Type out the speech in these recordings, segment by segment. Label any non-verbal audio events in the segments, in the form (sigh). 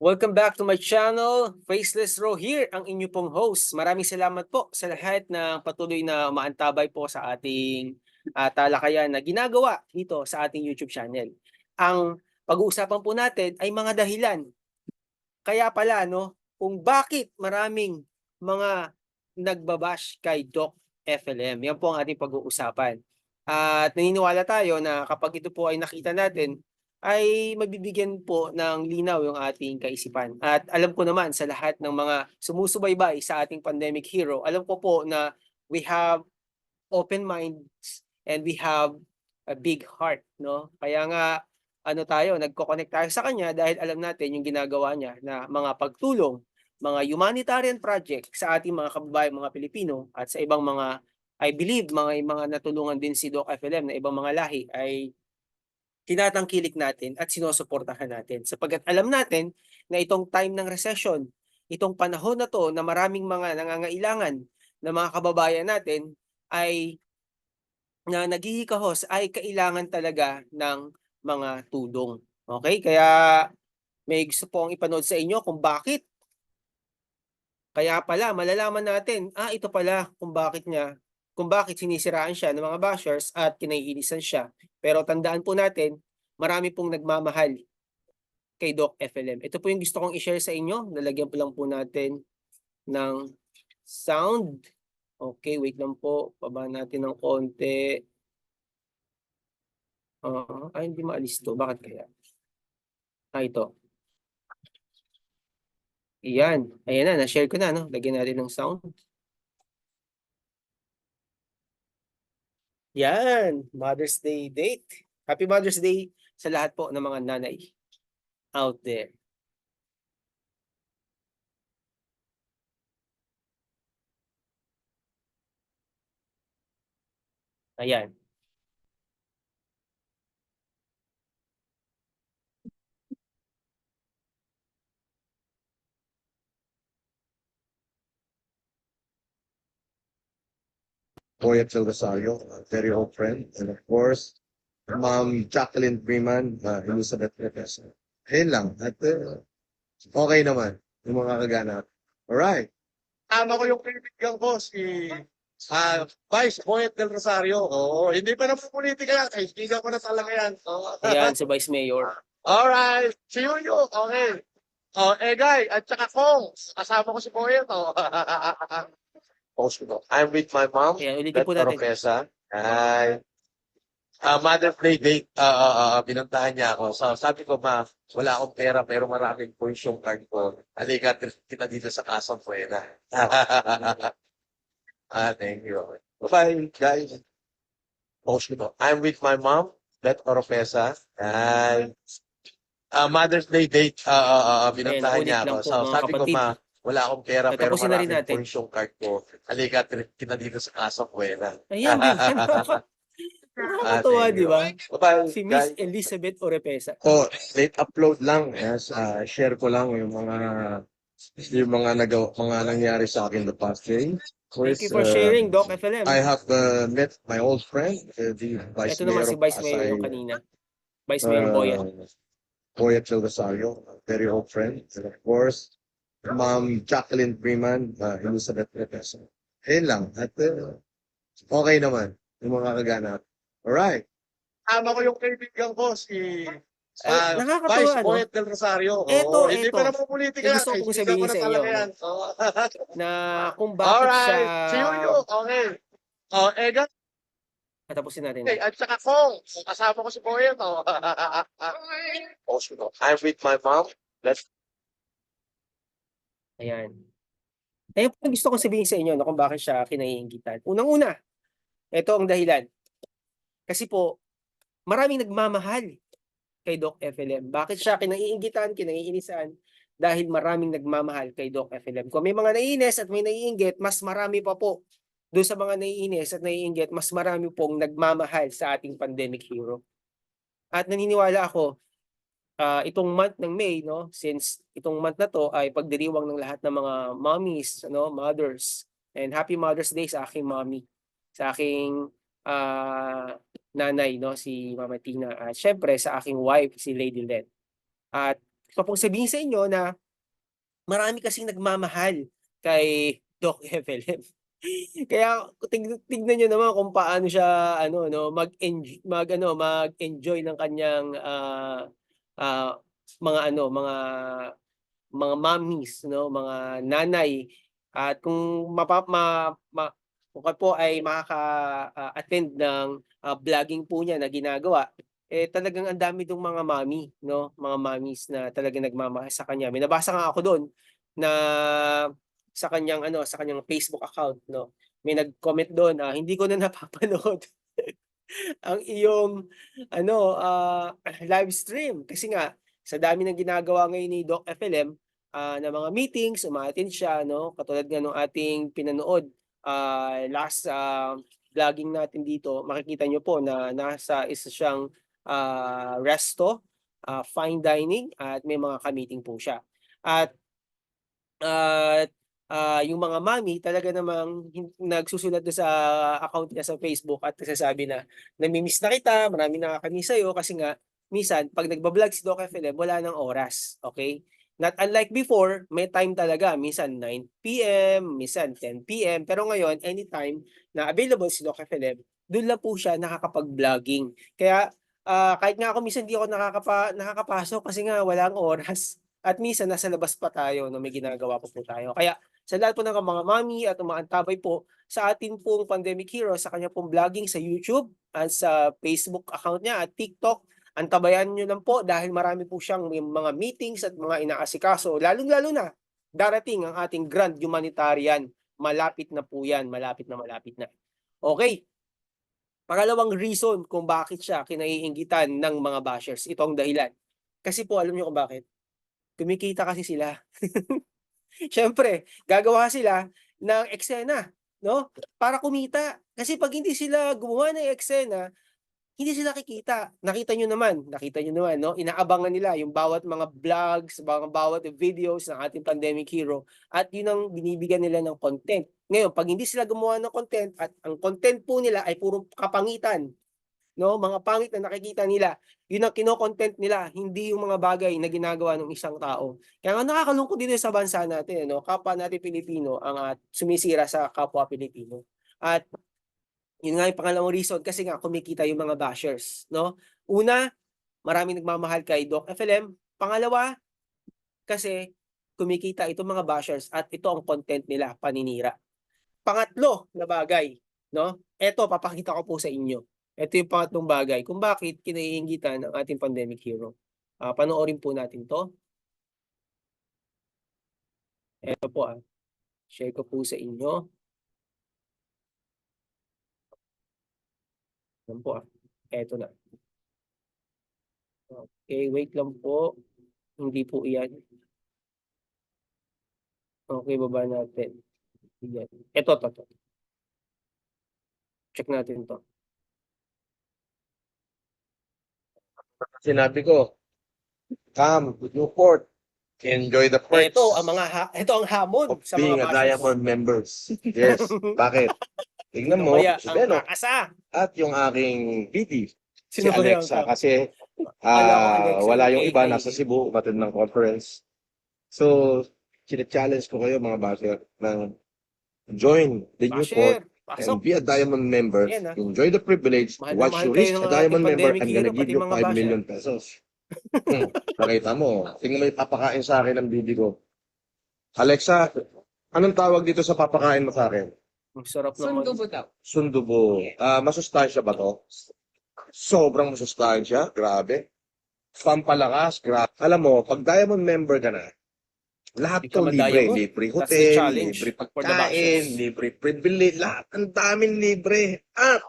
Welcome back to my channel, Faceless Row here, ang inyo pong host. Maraming salamat po sa lahat na patuloy na umaantabay po sa ating uh, talakayan na ginagawa dito sa ating YouTube channel. Ang pag-uusapan po natin ay mga dahilan. Kaya pala, no, kung bakit maraming mga nagbabash kay Doc FLM. Yan po ang ating pag-uusapan. At naniniwala tayo na kapag ito po ay nakita natin, ay magbibigyan po ng linaw yung ating kaisipan. At alam ko naman sa lahat ng mga sumusubaybay sa ating pandemic hero, alam ko po na we have open minds and we have a big heart, no? Kaya nga ano tayo, nagko-connect tayo sa kanya dahil alam natin yung ginagawa niya na mga pagtulong, mga humanitarian project sa ating mga kababayan, mga Pilipino at sa ibang mga I believe mga mga natulungan din si Doc FLM na ibang mga lahi ay tinatangkilik natin at sinusuportahan natin. Sapagkat alam natin na itong time ng recession, itong panahon na to na maraming mga nangangailangan na mga kababayan natin ay na naghihikahos ay kailangan talaga ng mga tulong. Okay? Kaya may gusto pong ipanood sa inyo kung bakit. Kaya pala, malalaman natin, ah, ito pala kung bakit niya, kung bakit sinisiraan siya ng mga bashers at kinaiinisan siya. Pero tandaan po natin, marami pong nagmamahal kay Doc FLM. Ito po yung gusto kong i-share sa inyo. Lalagyan po lang po natin ng sound. Okay, wait lang po. Baba natin ng konti. Uh, ay, hindi maalis to. Bakit kaya? Ah, ito. Iyan. Ayan na, na-share ko na. No? Lagyan natin ng sound. Yan, Mother's Day date. Happy Mother's Day sa lahat po ng mga nanay out there. Ayan. Poet Phil Rosario, a very old friend, and of course, Ma'am Jacqueline Freeman, uh, Elizabeth Reyes. Ayun lang. At uh, okay naman yung mga kaganap. Alright. Tama ko yung kaibigan ko, si uh, Vice Poet del Rosario. Oo, hindi pa na politika yan. Kaibigan ko na talaga yan. Oo. Ayan, si Vice Mayor. Alright. Si Yuyo. Okay. Oh, Egay, at saka Kong. Kasama ko si Poet. Oh. (laughs) Post ko. I'm with my mom. Ayan, ulitin po natin. Professor. Hi. Uh, Mother Play Date, uh, uh, uh, binantahan niya ako. So, sabi ko, ma, wala akong pera pero maraming points yung card ko. Halika kita dito sa Casa Buena. (laughs) ah, thank you. Bye, guys. Post ko. I'm with my mom, Beth Oropesa. Hi. Uh, Mother's Day date, uh, uh, uh, binantahan Ayan, niya ulit lang ako. po, So, mga sabi ko, kapatid. ma, wala akong pera pero Tapusin na rin maraming natin. points yung card ko. Halika kita dito sa Casa Buena. Ayan, (laughs) din. Nakakatawa, thank di ba? Bye, Si guys. Miss Elizabeth Orepesa. Oh, late upload lang. Yes, ah, share ko lang yung mga yung mga nagaw mga nangyari sa akin the past day. Thank you for uh, sharing, Doc FLM. I have uh, met my old friend, uh, the Vice Ito naman Mayor si of Vice Mayor Pasay, yung kanina. Vice Mayor uh, Boyan. Poet Phil Rosario, a very old friend. And of course, Ma'am Jacqueline Freeman, uh, Elizabeth Reyes. Ayun lang. At uh, okay naman yung mga kaganap. Alright. Tama ko yung kaibigan ko, si Ay, ah, nakakatawa, Vice no? Poet del Rosario. Oo, Eto, hindi eto. pa naman politika. Yung gusto kong Kaibigan sabihin ko na sa inyo, talaga no? yan. Oo. (laughs) Na kung bakit Alright. siya... Si Yuyo. Okay. Oh, Ega. Tapusin natin. Okay. At saka Kong. Kasama ko si Poet. Oh. (laughs) Post ko. I'm with my mom. Let's Ayan. Ayan po gusto kong sabihin sa inyo no, kung bakit siya kinaiingitan. Unang-una, ito ang dahilan. Kasi po, maraming nagmamahal kay Doc FLM. Bakit siya kinaiingitan, kinaiinisan? Dahil maraming nagmamahal kay Doc FLM. Kung may mga naiinis at may naiinggit, mas marami pa po. Doon sa mga naiinis at naiinggit, mas marami pong nagmamahal sa ating pandemic hero. At naniniwala ako, ah, itong month ng May, no, since itong month na to ay pagdiriwang ng lahat ng mga mommies, ano, mothers. And happy Mother's Day sa aking mommy, sa aking ah, nanay, no, si Mama Tina. At syempre sa aking wife, si Lady Len. At ko pong sabihin sa inyo na marami kasing nagmamahal kay Doc (laughs) FLM. Kaya tig tignan niyo naman kung paano siya ano 'no, mag-enj mag ano, mag-enjoy ng kanyang, ah, ah, mga ano, mga mga mommies 'no, mga nanay. At kung mapa ma ma kung kayo po ay makaka ah, ng, ah, vlogging po niya na ginagawa, eh, talagang ang dami dong mga mommy 'no, mga mommies na talagang nagmamahal sa kanya. May nabasa nga ako dun na sa kanyang ano, sa kanyang Facebook account 'no, may nag-comment dun, ah, "Hindi ko na napapanood (laughs) (laughs) ang iyong ano, ah, live stream." Kasi nga sa dami ng ginagawa ngayon ni Doc FLM, ah, na mga meetings, uma-attend siya 'no, katulad nga nung ating pinanood, ah, last, ah, vlogging natin dito, makikita niyo po na nasa isa siyang, ah, resto, ah, fine dining at may mga ka-meeting po siya. At at, ah, yung mga mommy talaga namang nagsusulat dun sa account niya sa Facebook at nagsasabi na, "Nami-miss na kita, maraming nakaka-miss sa'yo." Kasi nga minsan 'pag nagba-vlog si Doc FLM wala ng oras, okey? Not unlike before, may time talaga, minsan 9 PM, minsan 10 PM, pero ngayon anytime na available si Doc FLM, dun lang po siya nakakapag-vlogging. Kaya, ah, kahit nga ako minsan di ako nakakapa nakakapasok kasi nga walang oras at minsan nasa labas pa tayo 'no, may ginagawa pa po tayo. Kaya sa lahat po ng mga mommy at umaantabay po sa atin pong Pandemic Hero sa kanya pong vlogging sa YouTube at sa Facebook account niya at TikTok, antabayan niyo lang po dahil marami po siyang mga meetings at mga inaasikaso. Lalong-lalo na darating ang ating Grand Humanitarian. Malapit na po 'yan, malapit na malapit na. Okey. Pangalawang reason kung bakit siya kinaiinggitan ng mga bashers, ito ang dahilan. Kasi po alam niyo kung bakit? Kumikita kasi sila. (laughs) Siyempre gagawa sila ng eksena 'no, para kumita. Kasi 'pag hindi sila gumawa ng eksena, hindi sila kikita. Nakita niyo naman, nakita niyo naman 'no, inaabangan nila yung bawat mga vlogs, mga bawat videos ng ating Pandemic Hero at yun ang binibigyan nila ng content. Ngayon 'pag hindi sila gumawa ng content at ang content po nila ay puro kapangitan 'no, mga pangit na nakikita nila, yun ang kino-content nila, hindi yung mga bagay na ginagawa ng isang tao. Kaya nga nakakalungkot dito sa bansa natin ano, kapwa natin Pilipino ang, ah, sumisira sa kapwa Pilipino. At yun nga yung pangalawang reason kasi nga kumikita yung mga bashers 'no. Una, maraming nagmamahal kay Doc FLM. Pangalawa, kasi kumikita itong mga bashers at ito ang content nila, paninira. Pangatlo na bagay 'no, eto papakita ko po sa inyo. Eto yung pangatlong bagay kung bakit kinaiinggitan ng ating Pandemic Hero. Ah, panoorin po natin 'to. Eto po, ah, share ko po sa inyo. Yan po, ah, eto na. Okey, wait lang po. Hindi po iyan. Okey, baba natin. Yan, eto, 'to, 'to. Check natin 'to. Sinabi ko, "Come to Newport, enjoy the perks Eto ang mga ha eto ang hamon of sa being mga a bashers. diamond members." Yes, (laughs) bakit? Tignan mo, kaya si ang Beno kakasa? at yung aking PD, si Sino kaya ang Alexa. ka Kasi, ko ah, Alexa wala yung iba, nasa Cebu, umattend ng conference. So, chine-challenge ko kayo mga basher na join the Newport Basher, and pasok. be a diamond member. Yan, ah. Enjoy the privilege. Mahal na Once mahal you kayo ng a ating diamond member, Pandemic I'm Hero, gonna give pati you mga 5 basher. million pesos. Hmm, nakita mo. Tingnan mo yung papakain sa akin ng bibi ko. Alexa, anong tawag dito sa papakain mo sa akin? Ang sarap naman. Sundubo daw. Sundubo. Ah, masustansya ba to? Sobrang masustansya. Grabe. Pampalakas. Grabe. Alam mo, pag diamond member ka na, lahat to libre. diamond. Libre hotel, libre pagkain, libre privilege. Lahat ang daming libre. At,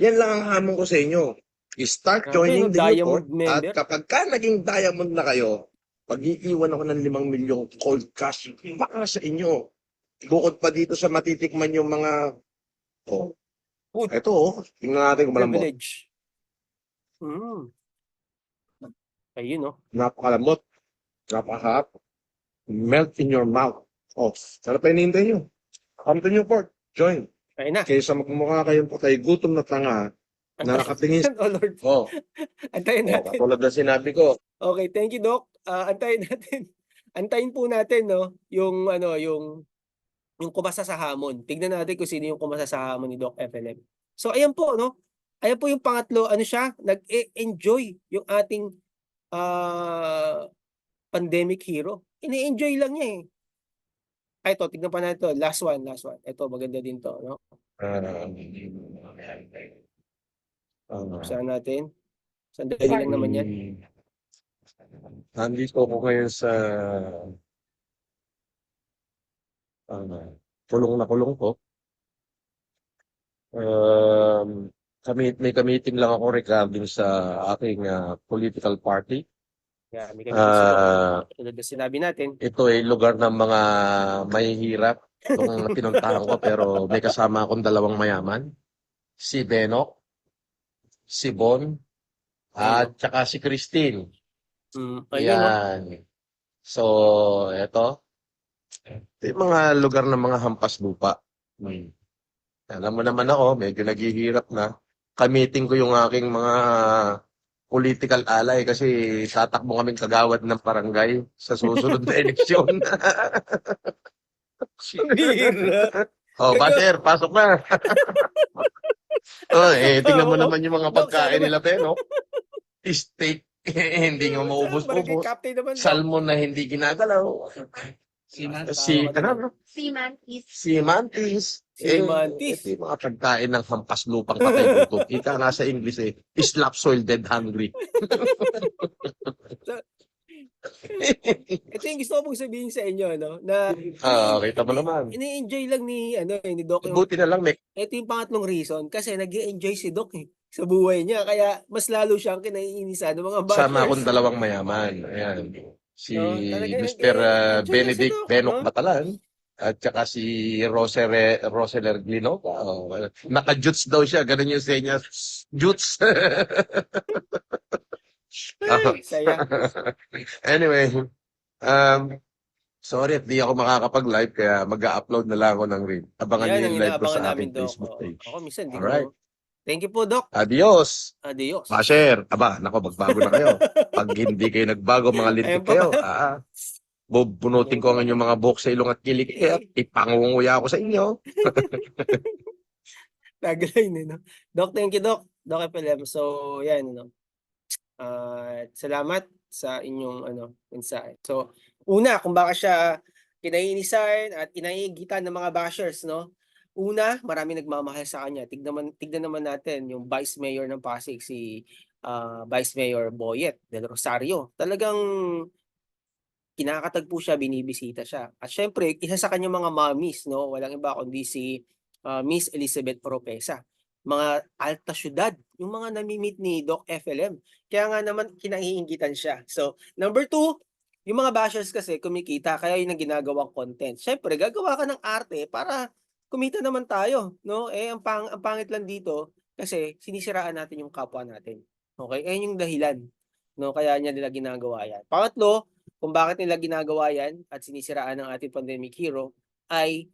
yan lang ang hamon ko sa inyo. I-start Grabe, joining the Diamond Newport. member. At kapag ka naging diamond na kayo, pag-iiwan ako ng limang milyong cold cash baka sa inyo. Bukod pa dito sa matitikman yung mga oh. Food. Ito oh, tingnan natin kung malambot. Privilege. Mm. Ayun, no? Napakalambot. Napakahap. Melt in your mouth. Oh, sarap pa hinihintay nyo. Come to Newport. Join. Ayun na. Kaysa magmumukha kayong patay gutom na tanga (laughs) na nakatingin. oh Lord, Oh, (laughs) antayin oh, natin. katulad na sinabi ko. Okay, thank you, Doc. ah, antayin (laughs) natin. Antayin po natin, no, yung ano, yung yung kumasa sa hamon. Tignan natin kung sino yung kumasa sa hamon ni Doc FLM. So ayan po, no. Ayan po yung pangatlo, ano siya, nag-enjoy yung ating ah, pandemic hero. Ini-enjoy lang niya eh. Ay, ito, tignan pa natin to. Last one, last one. Ito, maganda din to, no? Ah, ah, Buksan natin. Sandali lang naman yan. Nandito ako ngayon sa ah, kulong na kulong ko. Um, kami, may ka-meeting lang ako regarding sa aking ah, political party. Yeah, may. Ah, Tulad na sinabi natin. ito ay lugar ng mga mahihirap itong pinuntahan ko pero may kasama akong dalawang mayaman. Si Benok, si Bon, at saka si Christine. Mm? Yan. So, eto. Ito yung mga lugar ng mga hampas lupa. Hmm. Alam mo naman ako, medyo naghihirap na. Kamiting ko yung aking mga political ally kasi tatakbo kaming kagawad ng barangay sa susunod na (laughs) eleksyon. Bira. (laughs) oh, Bater, pasok na. (laughs) oh, eh, tingnan mo naman yung mga Dok, pagkain nila, Beno. Steak, hindi nga maubos-ubos. Salmon na hindi ginagalaw. Si Man. Si, ano, ano? Seaman is Si Mantis. Si Mantis. Ito yung mga pagkain ng hampas lupang patay gutom. Ika nga sa English eh, slap soil dead hungry. Ito yung gusto ko pong sabihin sa inyo, no? Na Ah, kita mo naman. ini-enjoy lang ni, ano, eh, ni Doc Buti na lang may Ito yung pangatlong reason kasi nag enjoy si Doc eh, sa buhay niya. Kaya mas lalo siyang kinaiinisan ng mga bashers. akong dalawang mayaman. Ayan. Si No, talaga Mr. nag-enjoy uh, si Benedict Doc, Benok no? Batalan at saka si Rosere, Roseler Glino. Oh, naka-jutes daw siya. Ganun yung senya. Jutes. Ay, (laughs) saya. anyway, um, sorry at di ako makakapag-live kaya mag-upload na lang ako ng reel. Abangan Yan niyo yung live ko sa aking. Facebook Oo. page. Ako minsan, di Alright. ko. Thank you po, Doc. Adios! Adios. Basher! Aba, nako, magbago na kayo. (laughs) Pag hindi kayo nagbago, mga lintik Ayun pa. kayo. Ah, bubunutin ko ang inyong mga buhok sa ilong at kilik. Eh, ipangunguya ako sa inyo. (laughs) Tagline eh, no? Doc, thank you, Doc. Doc FLM. So, yan, ano. Ah, salamat sa inyong ano mensahe. So, una, kung baka siya kinaiinisan at inaigitan ng mga bashers, no? Una, marami nagmamahal sa kanya. Tignan, man, tignan naman natin yung Vice Mayor ng Pasig, si ah, Vice Mayor Boyet del Rosario. Talagang kinakatagpo siya, binibisita siya. At syempre, isa sa kanyang mga mommies, no? Walang iba kundi si ah, Miss Elizabeth Oropesa. Mga alta syudad, yung mga nami-meet ni Doc FLM. Kaya nga naman kinaiingitan siya. So, number two, yung mga bashers kasi kumikita, kaya yun ang ginagawang content. Syempre, gagawa ka ng arte para kumita naman tayo, no? Eh, ang, pang, ang pangit lang dito, kasi sinisiraan natin yung kapwa natin. Okay? Ayun yung dahilan. No? Kaya niya nila ginagawa yan. Pangatlo, kung bakit nila ginagawa yan at sinisiraan ng ating pandemic hero, ay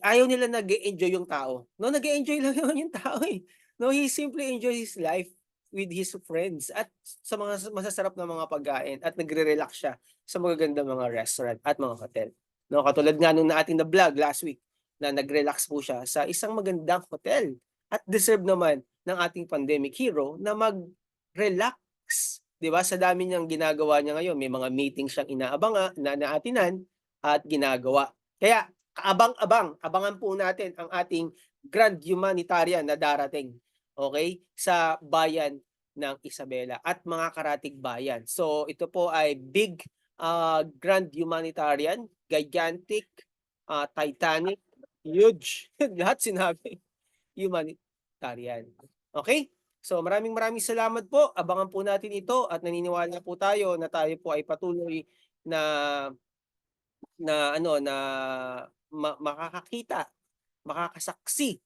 ayaw nila nag enjoy yung tao. No, nag enjoy (laughs) lang naman yung tao eh. No, he simply enjoys his life with his friends at sa mga masasarap na mga pagkain at nagre-relax siya sa magagandang mga restaurant at mga hotel. No, katulad nga nung ating na vlog last week na nag-relax po siya sa isang magandang hotel at deserve naman ng ating pandemic hero na mag-relax. 'Di ba? Sa dami niyang ginagawa niya ngayon, may mga meetings siyang inaabanga na naatinan at ginagawa. Kaya kaabang-abang, abangan po natin ang ating grand humanitarian na darating, okay, sa bayan ng Isabela at mga karatig bayan. So ito po ay big uh, grand humanitarian, gigantic, uh, titanic, huge, (laughs) lahat sinabi, humanitarian. Okay? So maraming maraming salamat po. Abangan po natin ito at naniniwala po tayo na tayo po ay patuloy na na ano na ma- makakakita, makakasaksi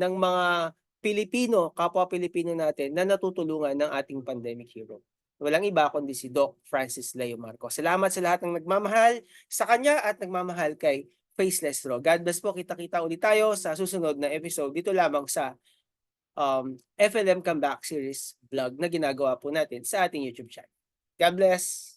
ng mga Pilipino, kapwa Pilipino natin na natutulungan ng ating pandemic hero. Walang iba kundi si Doc Francis Leo Marco. Salamat sa lahat ng nagmamahal sa kanya at nagmamahal kay Faceless Ro. God bless po. Kita-kita ulit tayo sa susunod na episode dito lamang sa um, FLM Comeback Series vlog na ginagawa po natin sa ating YouTube channel. God bless!